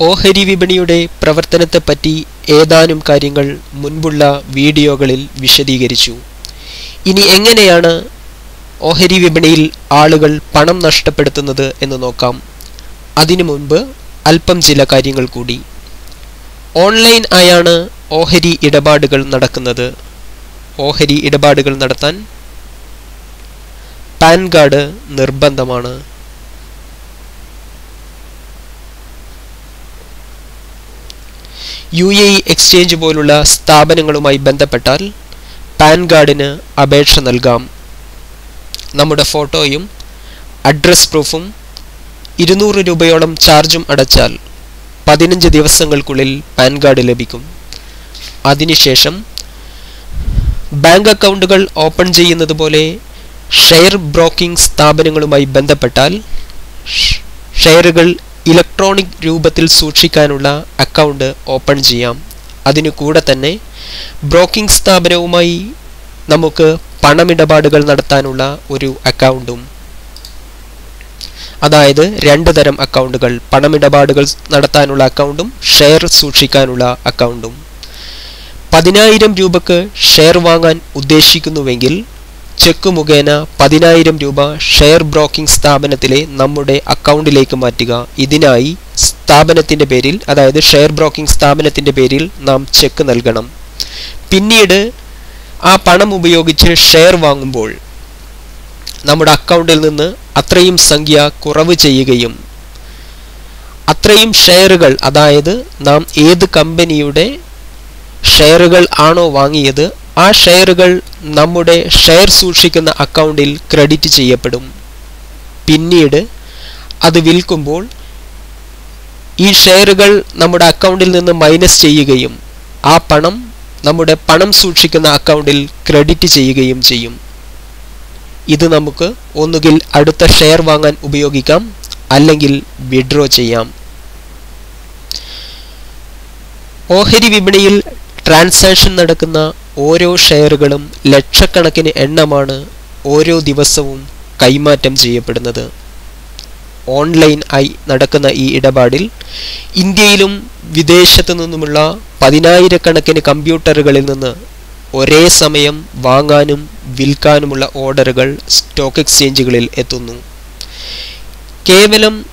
ഓഹരി വിപണിയുടെ പ്രവർത്തനത്തെപ്പറ്റി ഏതാനും കാര്യങ്ങൾ മുൻപുള്ള വീഡിയോകളിൽ വിശദീകരിച്ചു. ഇനി എങ്ങനെയാണ് ഓഹരി വിപണിയിൽ ആളുകൾ പണം നഷ്ടപ്പെടുത്തുന്നത് എന്ന് നോക്കാം. അതിനു മുൻപ് അല്പം ചില കാര്യങ്ങൾ കൂടി. ഓൺലൈൻ ആയാണ് ഓഹരി ഇടപാടുകൾ നടക്കുന്നത്. ഓഹരി ഇടപാടുകൾ നടത്താൻ പാൻ കാർഡ് നിർബന്ധമാണ്. യു എ ഇ എക്സ്ചേഞ്ച് പോലുള്ള സ്ഥാപനങ്ങളുമായി ബന്ധപ്പെട്ടാൽ പാൻ കാർഡിന് അപേക്ഷ നൽകാം. നമ്മുടെ ഫോട്ടോയും അഡ്രസ് പ്രൂഫും ഇരുന്നൂറ് രൂപയോളം ചാർജും അടച്ചാൽ പതിനഞ്ച് ദിവസങ്ങൾക്കുള്ളിൽ പാൻ കാർഡ് ലഭിക്കും. അതിനുശേഷം ബാങ്ക് അക്കൗണ്ടുകൾ ഓപ്പൺ ചെയ്യുന്നത് പോലെ ഷെയർ ബ്രോക്കിംഗ് സ്ഥാപനങ്ങളുമായി ബന്ധപ്പെട്ടാൽ ഷെയറുകൾ ഇലക്ട്രോണിക് രൂപത്തിൽ സൂക്ഷിക്കാനുള്ള അക്കൗണ്ട് ഓപ്പൺ ചെയ്യാം. അതിനു കൂടെ തന്നെ ബ്രോക്കിംഗ് സ്ഥാപനവുമായി നമുക്ക് പണമിടപാടുകൾ നടത്താനുള്ള ഒരു അക്കൗണ്ടും. അതായത് രണ്ട് തരം അക്കൗണ്ടുകൾ പണമിടപാടുകൾ നടത്താനുള്ള അക്കൗണ്ടും ഷെയർ സൂക്ഷിക്കാനുള്ള അക്കൗണ്ടും. പതിനായിരം രൂപക്ക് ഷെയർ വാങ്ങാൻ ഉദ്ദേശിക്കുന്നുവെങ്കിൽ ചെക്ക് മുഖേന പതിനായിരം രൂപ ഷെയർ ബ്രോക്കിംഗ് സ്ഥാപനത്തിലെ നമ്മുടെ അക്കൗണ്ടിലേക്ക് മാറ്റുക. ഇതിനായി സ്ഥാപനത്തിന്റെ പേരിൽ അതായത് ഷെയർ ബ്രോക്കിംഗ് സ്ഥാപനത്തിന്റെ പേരിൽ നാം ചെക്ക് നൽകണം. പിന്നീട് ആ പണം ഉപയോഗിച്ച് ഷെയർ വാങ്ങുമ്പോൾ നമ്മുടെ അക്കൗണ്ടിൽ നിന്ന് അത്രയും സംഖ്യ കുറവ് ചെയ്യുകയും അത്രയും ഷെയറുകൾ അതായത് നാം ഏത് കമ്പനിയുടെ ഷെയറുകൾ ആണോ വാങ്ങിയത് ആ ഷെയറുകൾ നമ്മുടെ ഷെയർ സൂക്ഷിക്കുന്ന അക്കൗണ്ടിൽ ക്രെഡിറ്റ് ചെയ്യപ്പെടും. പിന്നീട് അത് വിൽക്കുമ്പോൾ ഈ ഷെയറുകൾ നമ്മുടെ അക്കൗണ്ടിൽ നിന്ന് മൈനസ് ചെയ്യുകയും ആ പണം നമ്മുടെ പണം സൂക്ഷിക്കുന്ന അക്കൗണ്ടിൽ ക്രെഡിറ്റ് ചെയ്യുകയും ചെയ്യും. ഇത് നമുക്ക് ഒന്നുകിൽ അടുത്ത ഷെയർ വാങ്ങാൻ ഉപയോഗിക്കാം അല്ലെങ്കിൽ വിഡ്രോ ചെയ്യാം. ഓഹരി വിപണിയിൽ ട്രാൻസാക്ഷൻ നടക്കുന്ന ഓരോ ഷെയറുകളും ലക്ഷക്കണക്കിന് എണ്ണമാണ് ഓരോ ദിവസവും കൈമാറ്റം ചെയ്യപ്പെടുന്നത്. ഓൺലൈൻ ആയി നടക്കുന്ന ഈ ഇടപാടിൽ ഇന്ത്യയിലും വിദേശത്തു നിന്നുമുള്ള പതിനായിരക്കണക്കിന് കമ്പ്യൂട്ടറുകളിൽ നിന്ന് ഒരേ സമയം വാങ്ങാനും വിൽക്കാനുമുള്ള ഓർഡറുകൾ സ്റ്റോക്ക് എക്സ്ചേഞ്ചുകളിൽ എത്തുന്നു. കേവലം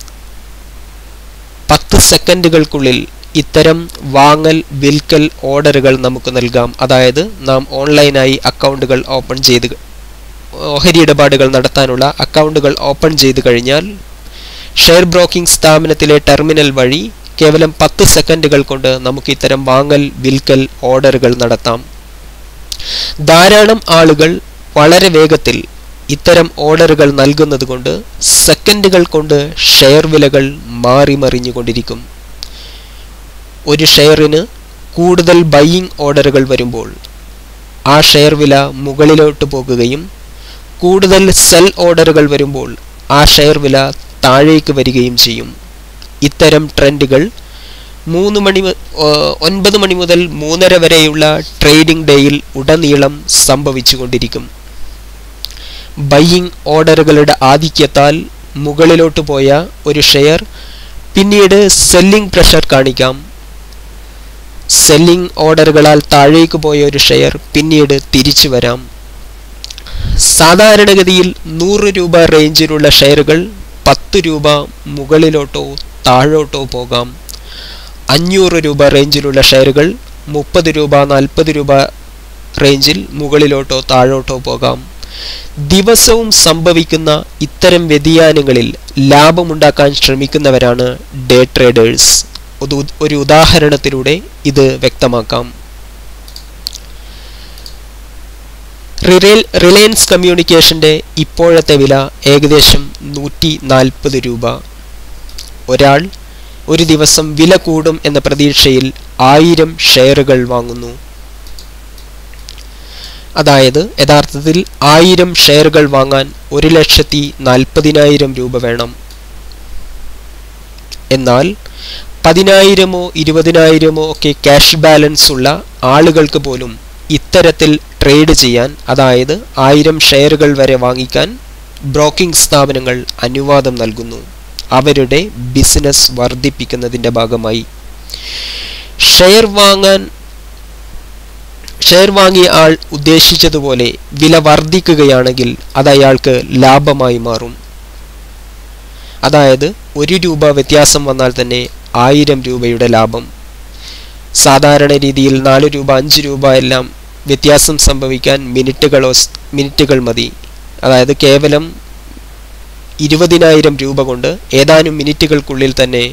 പത്ത് സെക്കൻഡുകൾക്കുള്ളിൽ ഇത്തരം വാങ്ങൽ വിൽക്കൽ ഓർഡറുകൾ നമുക്ക് നൽകാം. അതായത് നാം ഓൺലൈനായി അക്കൗണ്ടുകൾ ഓപ്പൺ ചെയ്ത് ഓഹരി ഇടപാടുകൾ നടത്താനുള്ള അക്കൗണ്ടുകൾ ഓപ്പൺ ചെയ്ത് കഴിഞ്ഞാൽ ഷെയർ ബ്രോക്കിംഗ് സ്ഥാപനത്തിലെ ടെർമിനൽ വഴി കേവലം പത്ത് സെക്കൻഡുകൾ കൊണ്ട് നമുക്ക് ഇത്തരം വാങ്ങൽ വിൽക്കൽ ഓർഡറുകൾ നടത്താം. ധാരാളം ആളുകൾ വളരെ വേഗത്തിൽ ഇത്തരം ഓർഡറുകൾ നൽകുന്നത് കൊണ്ട് സെക്കൻഡുകൾ കൊണ്ട് ഷെയർ വിലകൾ മാറി മറിഞ്ഞുകൊണ്ടിരിക്കും ഒരു ഷെയറിന് കൂടുതൽ ബൈയിങ് ഓർഡറുകൾ വരുമ്പോൾ ആ ഷെയർ വില മുകളിലോട്ട് പോകുകയും കൂടുതൽ സെൽ ഓർഡറുകൾ വരുമ്പോൾ ആ ഷെയർ വില താഴേക്ക് വരികയും ചെയ്യും. ഇത്തരം ട്രെൻഡുകൾ മൂന്ന് മണി ഒൻപത് മണി മുതൽ മൂന്നര വരെയുള്ള ട്രേഡിംഗ് ഡേയിൽ ഉടനീളം സംഭവിച്ചുകൊണ്ടിരിക്കും. ബൈയിങ് ഓർഡറുകളുടെ ആധിക്യത്താൽ മുകളിലോട്ട് പോയ ഒരു ഷെയർ പിന്നീട് സെല്ലിംഗ് പ്രഷർ കാണിക്കാം. സെല്ലിംഗ് ഓർഡറുകളാൽ താഴേക്ക് പോയ ഒരു ഷെയർ പിന്നീട് തിരിച്ചു വരാം. സാധാരണഗതിയിൽ നൂറ് രൂപ റേഞ്ചിലുള്ള ഷെയറുകൾ പത്ത് രൂപ മുകളിലോട്ടോ താഴോട്ടോ പോകാം. അഞ്ഞൂറ് രൂപ റേഞ്ചിലുള്ള ഷെയറുകൾ മുപ്പത് രൂപ നാൽപ്പത് രൂപ റേഞ്ചിൽ മുകളിലോട്ടോ താഴോട്ടോ പോകാം. ദിവസവും സംഭവിക്കുന്ന ഇത്തരം വ്യതിയാനങ്ങളിൽ ലാഭമുണ്ടാക്കാൻ ശ്രമിക്കുന്നവരാണ് ഡേ ട്രേഡേഴ്സ്. ഒരു ഉദാഹരണത്തിലൂടെ ഇത് വ്യക്തമാക്കാം. റിലയൻസ് കമ്മ്യൂണിക്കേഷന്റെ ഇപ്പോഴത്തെ വില ഏകദേശം നൂറ്റി നാൽപ്പത് രൂപ. ഒരാൾ ഒരു ദിവസം വില കൂടും എന്ന പ്രതീക്ഷയിൽ ആയിരം ഷെയറുകൾ വാങ്ങുന്നു. അതായത് യഥാർത്ഥത്തിൽ ആയിരം ഷെയറുകൾ വാങ്ങാൻ ഒരു ലക്ഷത്തി നാൽപ്പതിനായിരം രൂപ വേണം. എന്നാൽ പതിനായിരമോ ഇരുപതിനായിരമോ ഒക്കെ ക്യാഷ് ബാലൻസ് ഉള്ള ആളുകൾക്ക് പോലും ഇത്തരത്തിൽ ട്രേഡ് ചെയ്യാൻ അതായത് ആയിരം ഷെയറുകൾ വരെ വാങ്ങിക്കാൻ ബ്രോക്കിംഗ് സ്ഥാപനങ്ങൾ അനുവാദം നൽകുന്നു. അവരുടെ ബിസിനസ് വർദ്ധിപ്പിക്കുന്നതിന്റെ ഭാഗമായി. ഷെയർ വാങ്ങാൻ ഷെയർ വാങ്ങിയ ആൾ ഉദ്ദേശിച്ചതുപോലെ വില വർദ്ധിക്കുകയാണെങ്കിൽ അത് അയാൾക്ക് ലാഭമായി മാറും. അതായത് ഒരു രൂപ വ്യത്യാസം വന്നാൽ തന്നെ ആയിരം രൂപയുടെ ലാഭം. സാധാരണ രീതിയിൽ നാല് രൂപ അഞ്ച് രൂപ എല്ലാം വ്യത്യാസം സംഭവിക്കാൻ മിനിറ്റുകളോ മിനിറ്റുകൾ മതി. അതായത് കേവലം ഇരുപതിനായിരം രൂപ കൊണ്ട് ഏതാനും മിനിറ്റുകൾക്കുള്ളിൽ തന്നെ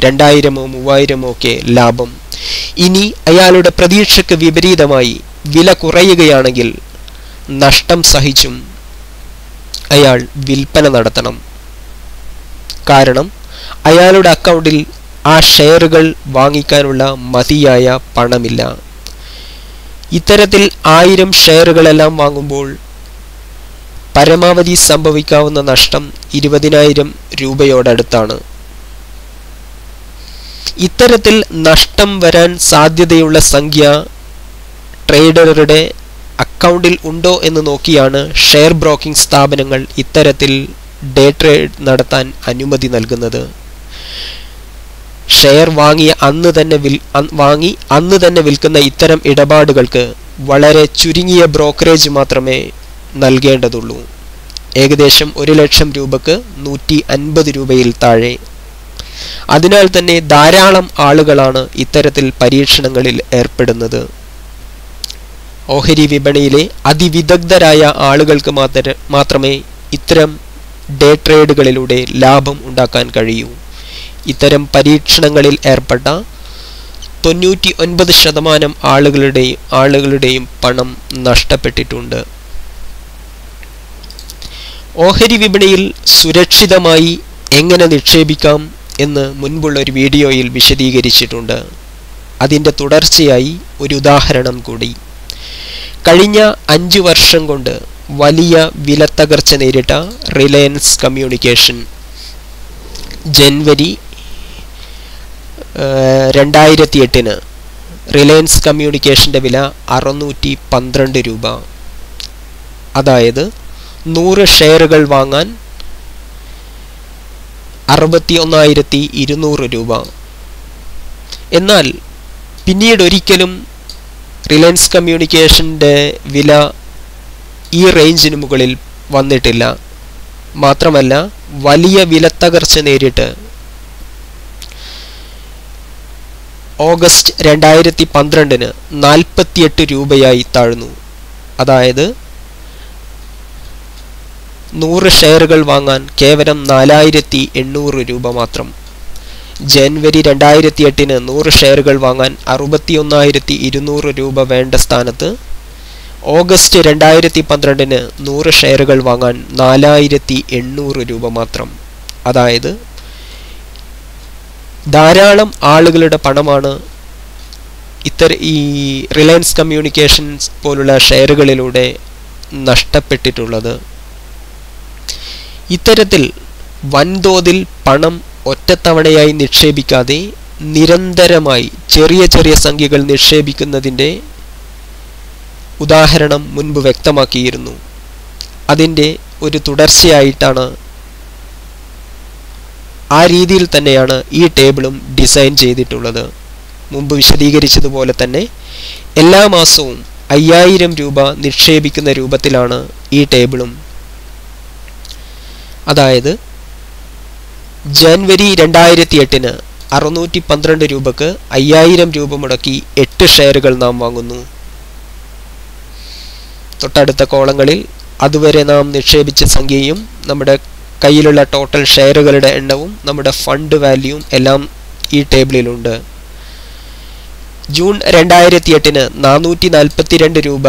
രണ്ടായിരമോ മൂവായിരമോ ഒക്കെ ലാഭം. ഇനി അയാളുടെ പ്രതീക്ഷയ്ക്ക് വിപരീതമായി വില കുറയുകയാണെങ്കിൽ നഷ്ടം സഹിച്ചും അയാൾ വിൽപ്പന നടത്തണം. കാരണം അയാളുടെ അക്കൗണ്ടിൽ ആ ഷെയറുകൾ വാങ്ങിക്കാനുള്ള മതിയായ പണമില്ല. ഇത്തരത്തിൽ ആയിരം ഷെയറുകളെല്ലാം വാങ്ങുമ്പോൾ പരമാവധി സംഭവിക്കാവുന്ന നഷ്ടം ഇരുപതിനായിരം രൂപയോടടുത്താണ്. ഇത്തരത്തിൽ നഷ്ടം വരാൻ സാധ്യതയുള്ള സംഖ്യ ട്രേഡറുടെ അക്കൗണ്ടിൽ ഉണ്ടോ എന്ന് നോക്കിയാണ് ഷെയർ ബ്രോക്കിംഗ് സ്ഥാപനങ്ങൾ ഇത്തരത്തിൽ ഡേ ട്രേഡ് നടത്താൻ അനുമതി നൽകുന്നത്. ഷെയർ വാങ്ങിയ അന്ന് തന്നെ വിൽ വാങ്ങി അന്ന് തന്നെ വിൽക്കുന്ന ഇത്തരം ഇടപാടുകൾക്ക് വളരെ ചുരുങ്ങിയ ബ്രോക്കറേജ് മാത്രമേ നൽകേണ്ടതുള്ളൂ. ഏകദേശം ഒരു ലക്ഷം രൂപക്ക് നൂറ്റി അൻപത് രൂപയിൽ താഴെ. അതിനാൽ തന്നെ ധാരാളം ആളുകളാണ് ഇത്തരത്തിൽ പരീക്ഷണങ്ങളിൽ ഏർപ്പെടുന്നത്. ഓഹരി വിപണിയിലെ അതിവിദഗ്ധരായ ആളുകൾക്ക് മാത്രമേ ഇത്തരം ഡേ ട്രേഡുകളിലൂടെ ലാഭം ഉണ്ടാക്കാൻ കഴിയൂ. ഇത്തരം പരീക്ഷണങ്ങളിൽ ഏർപ്പെട്ട തൊണ്ണൂറ്റി ഒൻപത് ശതമാനം ആളുകളുടെയും ആളുകളുടെയും പണം നഷ്ടപ്പെട്ടിട്ടുണ്ട്. ഓഹരി വിപണിയിൽ സുരക്ഷിതമായി എങ്ങനെ നിക്ഷേപിക്കാം എന്ന് മുൻപുള്ള ഒരു വീഡിയോയിൽ വിശദീകരിച്ചിട്ടുണ്ട്. അതിന്റെ തുടർച്ചയായി ഒരു ഉദാഹരണം കൂടി. കഴിഞ്ഞ അഞ്ച് വർഷം കൊണ്ട് വലിയ വിലത്തകർച്ച നേരിട്ട റിലയൻസ് കമ്മ്യൂണിക്കേഷൻ. ജനുവരി രണ്ടായിരത്തി എട്ടിന് റിലയൻസ് കമ്മ്യൂണിക്കേഷന്റെ വില അറുന്നൂറ്റി പന്ത്രണ്ട് രൂപ. അതായത് നൂറ് ഷെയറുകൾ വാങ്ങാൻ അറുപത്തി ഒന്നായിരത്തി ഇരുന്നൂറ് രൂപ. എന്നാൽ പിന്നീട് ഒരിക്കലും റിലയൻസ് കമ്മ്യൂണിക്കേഷന്റെ വില ഈ റേഞ്ചിന് മുകളിൽ വന്നിട്ടില്ല. മാത്രമല്ല വലിയ വിലത്തകർച്ച നേരിട്ട് ഓഗസ്റ്റ് രണ്ടായിരത്തി പന്ത്രണ്ടിന് നാൽപ്പത്തിയെട്ട് രൂപയായി താഴ്ന്നു. അതായത് നൂറ് ഷെയറുകൾ വാങ്ങാൻ കേവലം നാലായിരത്തി എണ്ണൂറ് രൂപ മാത്രം. ജനുവരി രണ്ടായിരത്തി എട്ടിന് നൂറ് ഷെയറുകൾ വാങ്ങാൻ അറുപത്തി ഒന്നായിരത്തി ഇരുന്നൂറ് രൂപ വേണ്ട സ്ഥാനത്ത് ഓഗസ്റ്റ് രണ്ടായിരത്തി പന്ത്രണ്ടിന് നൂറ് ഷെയറുകൾ വാങ്ങാൻ നാലായിരത്തി എണ്ണൂറ് രൂപ മാത്രം. അതായത് ധാരാളം ആളുകളുടെ പണമാണ് ഇത്തര ഈ റിലയൻസ് കമ്മ്യൂണിക്കേഷൻസ് പോലുള്ള ഷെയറുകളിലൂടെ നഷ്ടപ്പെട്ടിട്ടുള്ളത്. ഇത്തരത്തിൽ വൻതോതിൽ പണം ഒറ്റത്തവണയായി നിക്ഷേപിക്കാതെ നിരന്തരമായി ചെറിയ ചെറിയ സംഖ്യകൾ നിക്ഷേപിക്കുന്നതിന്റെ ഉദാഹരണം മുൻപ് വ്യക്തമാക്കിയിരുന്നു. അതിന്റെ ഒരു തുടർച്ചയായിട്ടാണ് ആ രീതിയിൽ തന്നെയാണ് ഈ ടേബിളും ഡിസൈൻ ചെയ്തിട്ടുള്ളത്. മുമ്പ് വിശദീകരിച്ചതുപോലെ തന്നെ എല്ലാ മാസവും അയ്യായിരം രൂപ നിക്ഷേപിക്കുന്ന രൂപത്തിലാണ് ഈ ടേബിളും. അതായത് ജനുവരി രണ്ടായിരത്തി എട്ടിന് അറുന്നൂറ്റി പന്ത്രണ്ട് രൂപക്ക് അയ്യായിരം രൂപ മുടക്കി എട്ട് ഷെയറുകൾ നാം വാങ്ങുന്നു. തൊട്ടടുത്ത കോളങ്ങളിൽ അതുവരെ നാം നിക്ഷേപിച്ച സംഖ്യയും നമ്മുടെ കയ്യിലുള്ള ടോട്ടൽ ഷെയറുകളുടെ എണ്ണവും നമ്മുടെ ഫണ്ട് വാല്യൂവും എല്ലാം ഈ ടേബിളിലുണ്ട് ജൂൺ രണ്ടായിരത്തി എട്ടിന് നാനൂറ്റി നാൽപ്പത്തി രണ്ട് രൂപ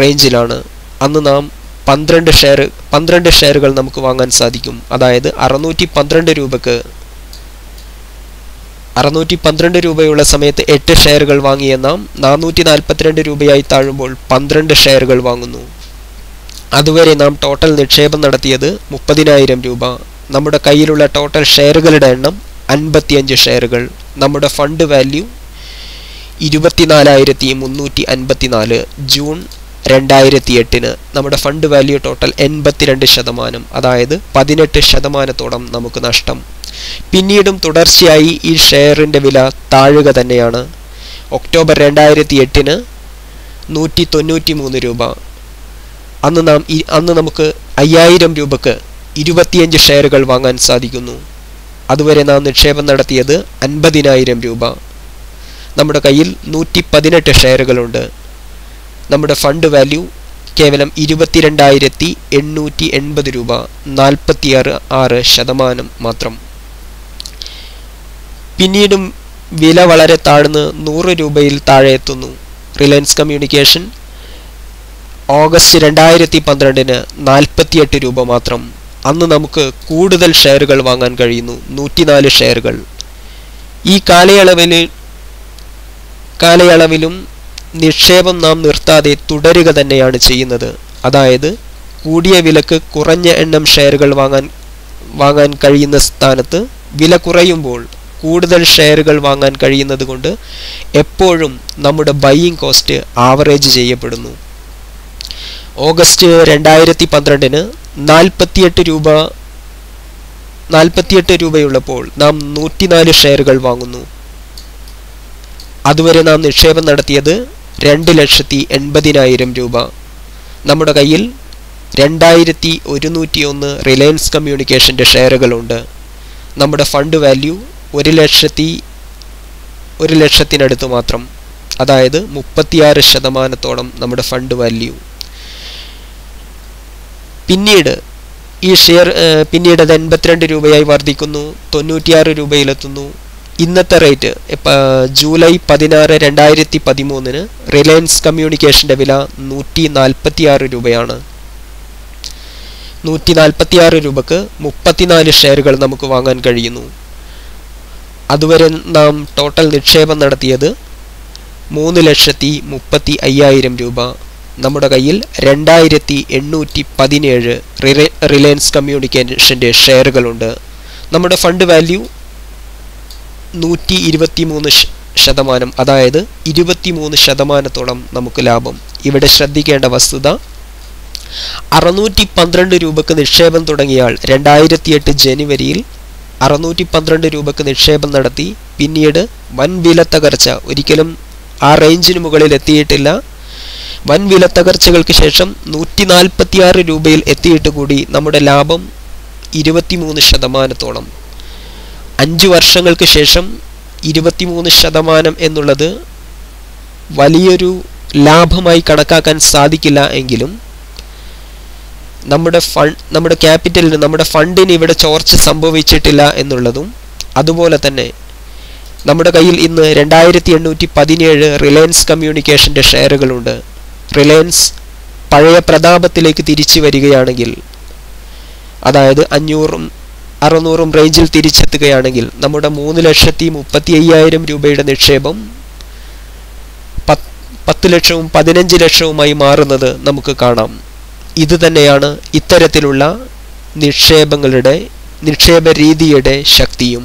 റേഞ്ചിലാണ് അന്ന് നാം പന്ത്രണ്ട് ഷെയർ പന്ത്രണ്ട് ഷെയറുകൾ നമുക്ക് വാങ്ങാൻ സാധിക്കും. അതായത് അറുന്നൂറ്റി പന്ത്രണ്ട് രൂപക്ക് അറുന്നൂറ്റി പന്ത്രണ്ട് രൂപയുള്ള സമയത്ത് എട്ട് ഷെയറുകൾ വാങ്ങിയ നാം നാനൂറ്റി നാൽപ്പത്തിരണ്ട് രൂപയായി താഴുമ്പോൾ പന്ത്രണ്ട് ഷെയറുകൾ വാങ്ങുന്നു. അതുവരെ നാം ടോട്ടൽ നിക്ഷേപം നടത്തിയത് മുപ്പതിനായിരം രൂപ. നമ്മുടെ കയ്യിലുള്ള ടോട്ടൽ ഷെയറുകളുടെ എണ്ണം അൻപത്തിയഞ്ച് ഷെയറുകൾ. നമ്മുടെ ഫണ്ട് വാല്യൂ ഇരുപത്തിനാലായിരത്തി മുന്നൂറ്റി അൻപത്തിനാല് ജൂൺ രണ്ടായിരത്തി എട്ടിന് നമ്മുടെ ഫണ്ട് വാല്യൂ ടോട്ടൽ എൺപത്തിരണ്ട് ശതമാനം. അതായത് പതിനെട്ട് ശതമാനത്തോളം നമുക്ക് നഷ്ടം. പിന്നീടും തുടർച്ചയായി ഈ ഷെയറിന്റെ വില താഴുക തന്നെയാണ്. ഒക്ടോബർ രണ്ടായിരത്തി എട്ടിന് നൂറ്റി തൊണ്ണൂറ്റി മൂന്ന് രൂപ. അന്ന് നാം അന്ന് നമുക്ക് അയ്യായിരം രൂപക്ക് ഇരുപത്തിയഞ്ച് ഷെയറുകൾ വാങ്ങാൻ സാധിക്കുന്നു. അതുവരെ നാം നിക്ഷേപം നടത്തിയത് അൻപതിനായിരം രൂപ. നമ്മുടെ കയ്യിൽ നൂറ്റി പതിനെട്ട് ഷെയറുകളുണ്ട്. നമ്മുടെ ഫണ്ട് വാല്യൂ കേവലം ഇരുപത്തിരണ്ടായിരത്തി എണ്ണൂറ്റി എൺപത് രൂപ നാൽപ്പത്തിയാറ് ആറ് ശതമാനം മാത്രം. പിന്നീടും വില വളരെ താഴ്ന്ന് നൂറ് രൂപയിൽ താഴെ എത്തുന്നു. റിലയൻസ് കമ്മ്യൂണിക്കേഷൻ ഓഗസ്റ്റ് രണ്ടായിരത്തി പന്ത്രണ്ടിന് നാൽപ്പത്തിയെട്ട് രൂപ മാത്രം. അന്ന് നമുക്ക് കൂടുതൽ ഷെയറുകൾ വാങ്ങാൻ കഴിയുന്നു. നൂറ്റിനാല് ഷെയറുകൾ. ഈ കാലയളവിൽ കാലയളവിലും നിക്ഷേപം നാം നിർത്താതെ തുടരുക തന്നെയാണ് ചെയ്യുന്നത്. അതായത് കൂടിയ വിലക്ക് കുറഞ്ഞ എണ്ണം ഷെയറുകൾ വാങ്ങാൻ വാങ്ങാൻ കഴിയുന്ന സ്ഥാനത്ത് വില കുറയുമ്പോൾ കൂടുതൽ ഷെയറുകൾ വാങ്ങാൻ കഴിയുന്നത് കൊണ്ട് എപ്പോഴും നമ്മുടെ ബൈയിങ് കോസ്റ്റ് ആവറേജ് ചെയ്യപ്പെടുന്നു. ഓഗസ്റ്റ് രണ്ടായിരത്തി പന്ത്രണ്ടിന് നാൽപ്പത്തിയെട്ട് രൂപ നാൽപ്പത്തിയെട്ട് രൂപയുള്ളപ്പോൾ നാം നൂറ്റിനാല് ഷെയറുകൾ വാങ്ങുന്നു. അതുവരെ നാം നിക്ഷേപം നടത്തിയത് രണ്ട് ലക്ഷത്തി എൺപതിനായിരം രൂപ. നമ്മുടെ കയ്യിൽ രണ്ടായിരത്തി ഒരുന്നൂറ്റി ഒന്ന് റിലയൻസ് കമ്മ്യൂണിക്കേഷന്റെ ഷെയറുകളുണ്ട്. നമ്മുടെ ഫണ്ട് വാല്യൂ ഒരു ലക്ഷത്തി ഒരു ലക്ഷത്തിനടുത്ത് മാത്രം. അതായത് മുപ്പത്തിയാറ് ശതമാനത്തോളം നമ്മുടെ ഫണ്ട് വാല്യൂ. പിന്നീട് ഈ ഷെയർ പിന്നീട് അത് എൺപത്തിരണ്ട് രൂപയായി വർദ്ധിക്കുന്നു തൊണ്ണൂറ്റിയാറ് രൂപയിലെത്തുന്നു. ഇന്നത്തെ റേറ്റ് ജൂലൈ പതിനാറ് രണ്ടായിരത്തി പതിമൂന്നിന് റിലയൻസ് കമ്മ്യൂണിക്കേഷന്റെ വില നൂറ്റി നാൽപ്പത്തിയാറ് രൂപയാണ്. നൂറ്റി നാൽപ്പത്തിയാറ് രൂപക്ക് മുപ്പത്തിനാല് ഷെയറുകൾ നമുക്ക് വാങ്ങാൻ കഴിയുന്നു. അതുവരെ നാം ടോട്ടൽ നിക്ഷേപം നടത്തിയത് മൂന്ന് ലക്ഷത്തി മുപ്പത്തി അയ്യായിരം രൂപ. നമ്മുടെ കയ്യിൽ രണ്ടായിരത്തി എണ്ണൂറ്റി പതിനേഴ് റിലയ റിലയൻസ് കമ്മ്യൂണിക്കേഷന്റെ ഷെയറുകളുണ്ട്. നമ്മുടെ ഫണ്ട് വാല്യൂ നൂറ്റി ഇരുപത്തി മൂന്ന് ശതമാനം അതായത് ഇരുപത്തിമൂന്ന് ശതമാനത്തോളം നമുക്ക് ലാഭം. ഇവിടെ ശ്രദ്ധിക്കേണ്ട വസ്തുത അറുന്നൂറ്റി പന്ത്രണ്ട് രൂപക്ക് നിക്ഷേപം തുടങ്ങിയാൽ രണ്ടായിരത്തി എട്ട് ജനുവരിയിൽ അറുന്നൂറ്റി പന്ത്രണ്ട് രൂപക്ക് നിക്ഷേപം നടത്തി. പിന്നീട് വൻ വില തകർച്ച ഒരിക്കലും ആ റേഞ്ചിന് മുകളിൽ എത്തിയിട്ടില്ല വൻ വില തകർച്ചകൾക്ക് ശേഷം നൂറ്റി നാൽപ്പത്തിയാറ് രൂപയിൽ എത്തിയിട്ട് കൂടി നമ്മുടെ ലാഭം ഇരുപത്തിമൂന്ന് ശതമാനത്തോളം. അഞ്ച് വർഷങ്ങൾക്ക് ശേഷം ഇരുപത്തിമൂന്ന് ശതമാനം എന്നുള്ളത് വലിയൊരു ലാഭമായി കണക്കാക്കാൻ സാധിക്കില്ല എങ്കിലും നമ്മുടെ ഫണ്ട് നമ്മുടെ ക്യാപിറ്റലിന് നമ്മുടെ ഫണ്ടിന് ഇവിടെ ചോർച്ച സംഭവിച്ചിട്ടില്ല എന്നുള്ളതും അതുപോലെ തന്നെ നമ്മുടെ കയ്യിൽ ഇന്ന് രണ്ടായിരത്തി എണ്ണൂറ്റി പതിനേഴ് റിലയൻസ് കമ്മ്യൂണിക്കേഷന്റെ ഷെയറുകളുണ്ട്. റിലയൻസ് പഴയ പ്രതാപത്തിലേക്ക് തിരിച്ചു വരികയാണെങ്കിൽ അതായത് അഞ്ഞൂറും അറുന്നൂറും റേഞ്ചിൽ തിരിച്ചെത്തുകയാണെങ്കിൽ നമ്മുടെ മൂന്ന് ലക്ഷത്തി മുപ്പത്തി അയ്യായിരം രൂപയുടെ നിക്ഷേപം പത്ത് ലക്ഷവും പതിനഞ്ച് ലക്ഷവുമായി മാറുന്നത് നമുക്ക് കാണാം. ഇത് തന്നെയാണ് ഇത്തരത്തിലുള്ള നിക്ഷേപങ്ങളുടെ നിക്ഷേപ രീതിയുടെ ശക്തിയും.